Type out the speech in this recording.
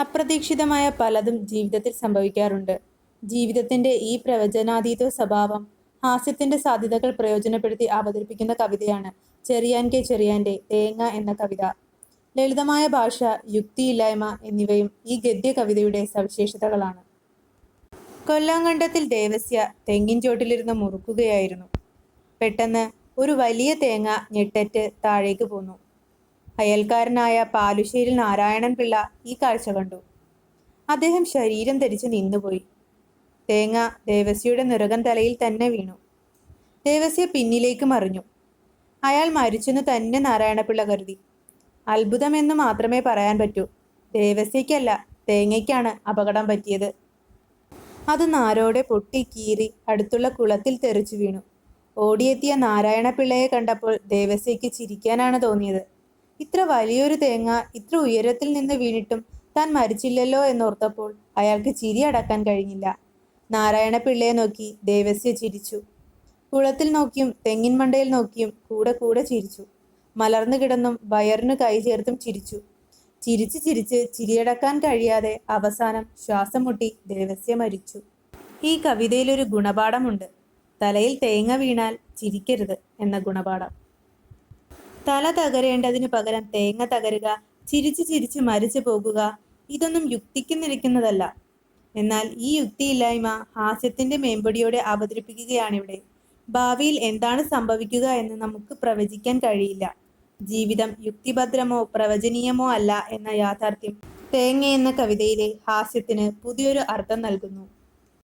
അപ്രതീക്ഷിതമായ പലതും ജീവിതത്തിൽ സംഭവിക്കാറുണ്ട്. ജീവിതത്തിന്റെ ഈ പ്രവചനാതീത സ്വഭാവം ഹാസ്യത്തിന്റെ സാധ്യതകൾ പ്രയോജനപ്പെടുത്തി അവതരിപ്പിക്കുന്ന കവിതയാണ് ചെറിയാൻ കെ ചെറിയാന്റെ തേങ്ങ എന്ന കവിത. ലളിതമായ ഭാഷ യുക്തിയില്ലായ്മ എന്നിവയും ഈ ഗദ്യ കവിതയുടെ സവിശേഷതകളാണ്. കൊല്ലാങ്കണ്ടത്തിൽ ദേവസ്യ തെങ്ങിൻ ചോട്ടിലിരുന്ന് മുറുക്കുകയായിരുന്നു. പെട്ടെന്ന് ഒരു വലിയ തേങ്ങ ഞെട്ടറ്റ് താഴേക്ക് പോന്നു. അയൽക്കാരനായ പാലുശ്ശേരി നാരായണൻ പിള്ള ഈ കാഴ്ച കണ്ടു. അദ്ദേഹം ശരീരം ധരിച്ച് നിന്നുപോയി. തേങ്ങ ദേവസ്യയുടെ നിറകൻ തലയിൽ തന്നെ വീണു. ദേവസ്യ പിന്നിലേക്ക് മറിഞ്ഞു. അയാൾ മരിച്ചെന്ന് തന്നെ നാരായണപിള്ള കരുതി. അത്ഭുതമെന്ന് മാത്രമേ പറയാൻ പറ്റൂ. ദേവസ്യയ്ക്കല്ല തേങ്ങയ്ക്കാണ് അപകടം പറ്റിയത്. അത് നാരോടെ പൊട്ടി കീറി അടുത്തുള്ള കുളത്തിൽ തെറിച്ചു വീണു. ഓടിയെത്തിയ നാരായണപിള്ളയെ കണ്ടപ്പോൾ ദേവസ്യയ്ക്ക് ചിരിക്കാനാണ് തോന്നിയത്. ഇത്ര വലിയൊരു തേങ്ങ ഇത്ര ഉയരത്തിൽ നിന്ന് വീണിട്ടും താൻ മരിച്ചില്ലല്ലോ എന്നോർത്തപ്പോൾ അയാൾക്ക് ചിരി അടക്കാൻ കഴിഞ്ഞില്ല. നാരായണ പിള്ളയെ നോക്കി ദേവസ്യ ചിരിച്ചു. കുളത്തിൽ നോക്കിയും തെങ്ങിൻ മണ്ടയിൽ നോക്കിയും കൂടെ കൂടെ ചിരിച്ചു. മലർന്നു കിടന്നും വയറിന് കൈ ചേർത്തും ചിരിച്ചു. ചിരിച്ച് ചിരിച്ച് ചിരിയടക്കാൻ കഴിയാതെ അവസാനം ശ്വാസം മുട്ടി ദേവസ്യ മരിച്ചു. ഈ കവിതയിലൊരു ഗുണപാഠമുണ്ട്. തലയിൽ തേങ്ങ വീണാൽ ചിരിക്കരുത് എന്ന ഗുണപാഠം. തല തകരേണ്ടതിനു പകരം തേങ്ങ തകരുക ചിരിച്ച് ചിരിച്ച് മരിച്ചു പോകുക ഇതൊന്നും യുക്തിക്ക് നിൽക്കുന്നതല്ല എന്നാൽ ഈ യുക്തിയില്ലായ്മ ഹാസ്യത്തിന്റെ മേമ്പൊടിയോടെ അവതരിപ്പിക്കുകയാണിവിടെ. ഭാവിയിൽ എന്താണ് സംഭവിക്കുക എന്ന് നമുക്ക് പ്രവചിക്കാൻ കഴിയില്ല. ജീവിതം യുക്തിഭദ്രമോ പ്രവചനീയമോ അല്ല എന്ന യാഥാർത്ഥ്യം. തേങ്ങ എന്ന കവിതയിലെ ഹാസ്യത്തിന് പുതിയൊരു അർത്ഥം നൽകുന്നു.